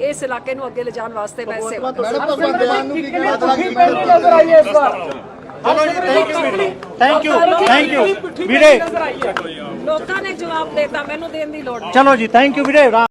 ਇਸ ਇਲਾਕੇ ਨੂੰ ਅੱਗੇ ਲਿਜਾਣ ਵਾਸਤੇ ਮੈਂ ਸੇਵਾ ਥੈਂਕ ਯੂ ਥੈਂਕ ਯੂ ਵੀਰੇ। ਲੋਕਾਂ ਨੇ ਜਵਾਬ ਦੇਤਾ ਮੈਨੂੰ ਦੇਣ ਦੀ ਲੋੜ ਨਹੀਂ। ਚਲੋ ਜੀ ਥੈਂਕ ਯੂ ਵੀਰੇ।